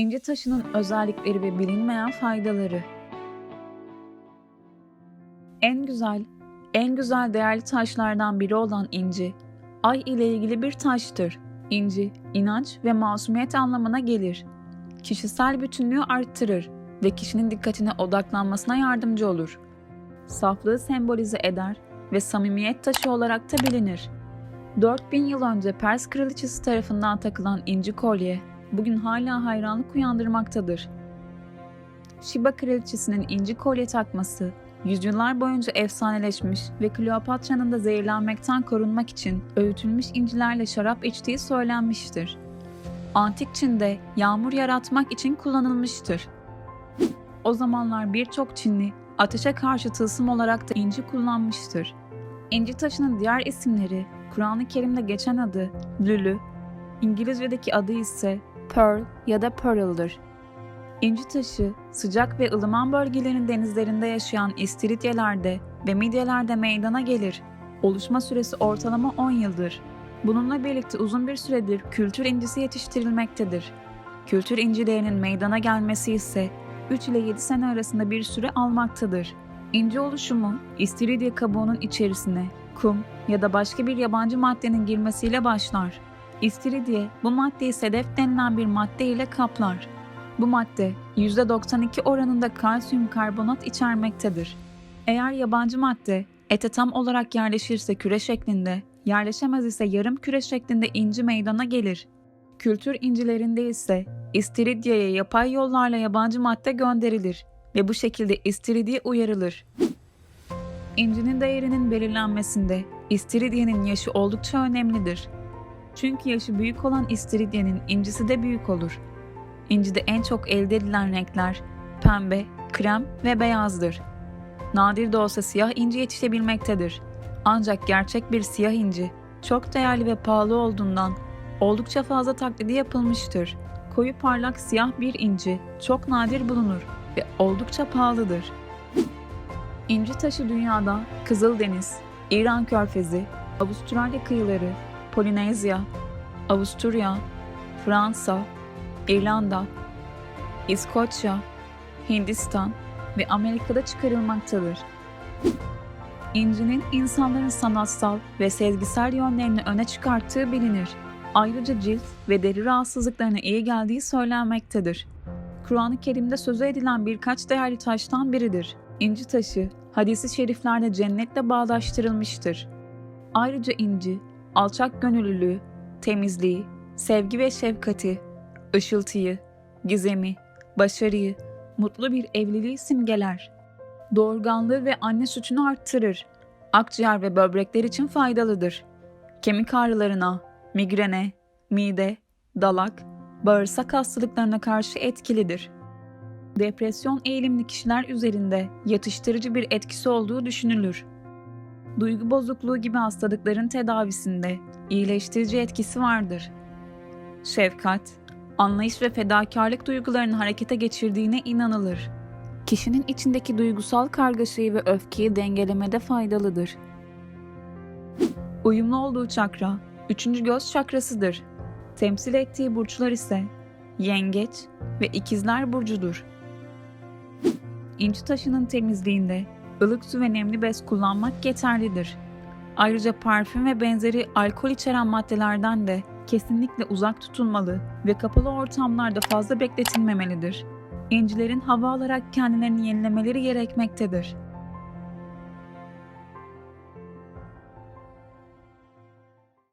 İnci taşının özellikleri ve bilinmeyen faydaları. En güzel, en güzel değerli taşlardan biri olan inci, ay ile ilgili bir taştır. İnci, inanç ve masumiyet anlamına gelir. Kişisel bütünlüğü arttırır ve kişinin dikkatine odaklanmasına yardımcı olur. Saflığı sembolize eder ve samimiyet taşı olarak da bilinir. 4000 yıl önce Pers kraliçesi tarafından takılan inci kolye bugün hala hayranlık uyandırmaktadır. Şiba kraliçesinin inci kolye takması yüzyıllar boyunca efsaneleşmiş ve Kleopatra'nın da zehirlenmekten korunmak için öğütülmüş incilerle şarap içtiği söylenmiştir. Antik Çin'de yağmur yaratmak için kullanılmıştır. O zamanlar birçok Çinli ateşe karşı tılsım olarak da inci kullanmıştır. İnci taşının diğer isimleri Kur'an-ı Kerim'de geçen adı Lülü, İngilizce'deki adı ise Pearl ya da Pearl'dır. İnci taşı sıcak ve ılıman bölgelerin denizlerinde yaşayan istiridyelerde ve midyelerde meydana gelir. Oluşma süresi ortalama 10 yıldır. Bununla birlikte uzun bir süredir kültür incisi yetiştirilmektedir. Kültür incilerinin meydana gelmesi ise 3 ile 7 sene arasında bir süre almaktadır. İnci oluşumu istiridye kabuğunun içerisine kum ya da başka bir yabancı maddenin girmesiyle başlar. İstiridye bu maddeyi sedef denilen bir madde ile kaplar. Bu madde %92 oranında kalsiyum karbonat içermektedir. Eğer yabancı madde ete tam olarak yerleşirse küre şeklinde, yerleşemez ise yarım küre şeklinde inci meydana gelir. Kültür incilerinde ise istiridyeye yapay yollarla yabancı madde gönderilir ve bu şekilde istiridye uyarılır. İncinin değerinin belirlenmesinde istiridyenin yaşı oldukça önemlidir. Çünkü yaşı büyük olan istiridyenin incisi de büyük olur. İncide en çok elde edilen renkler pembe, krem ve beyazdır. Nadir de olsa siyah inci yetişebilmektedir. Ancak gerçek bir siyah inci çok değerli ve pahalı olduğundan oldukça fazla taklidi yapılmıştır. Koyu parlak siyah bir inci çok nadir bulunur ve oldukça pahalıdır. İnci taşı dünyada Kızıldeniz, İran Körfezi, Avustralya kıyıları, Polinezya, Avusturya, Fransa, İrlanda, İskoçya, Hindistan ve Amerika'da çıkarılmaktadır. İncinin insanların sanatsal ve sezgisel yönlerini öne çıkarttığı bilinir. Ayrıca cilt ve deri rahatsızlıklarına iyi geldiği söylenmektedir. Kur'an-ı Kerim'de sözü edilen birkaç değerli taştan biridir. İnci taşı, hadisi şeriflerde cennetle bağdaştırılmıştır. Ayrıca inci, alçak gönüllülüğü, temizliği, sevgi ve şefkati, ışıltıyı, gizemi, başarıyı, mutlu bir evliliği simgeler. Doğurganlığı ve anne sütünü arttırır. Akciğer ve böbrekler için faydalıdır. Kemik ağrılarına, migrene, mide, dalak, bağırsak hastalıklarına karşı etkilidir. Depresyon eğilimli kişiler üzerinde yatıştırıcı bir etkisi olduğu düşünülür. Duygu bozukluğu gibi hastalıkların tedavisinde iyileştirici etkisi vardır. Şefkat, anlayış ve fedakarlık duygularını harekete geçirdiğine inanılır. Kişinin içindeki duygusal kargaşayı ve öfkeyi dengelemede faydalıdır. Uyumlu olduğu çakra, üçüncü göz çakrasıdır. Temsil ettiği burçlar ise Yengeç ve İkizler burcudur. İnci taşının temizliğinde ılık su ve nemli bez kullanmak yeterlidir. Ayrıca parfüm ve benzeri alkol içeren maddelerden de kesinlikle uzak tutulmalı ve kapalı ortamlarda fazla bekletilmemelidir. İncilerin hava alarak kendilerini yenilemeleri gerekmektedir.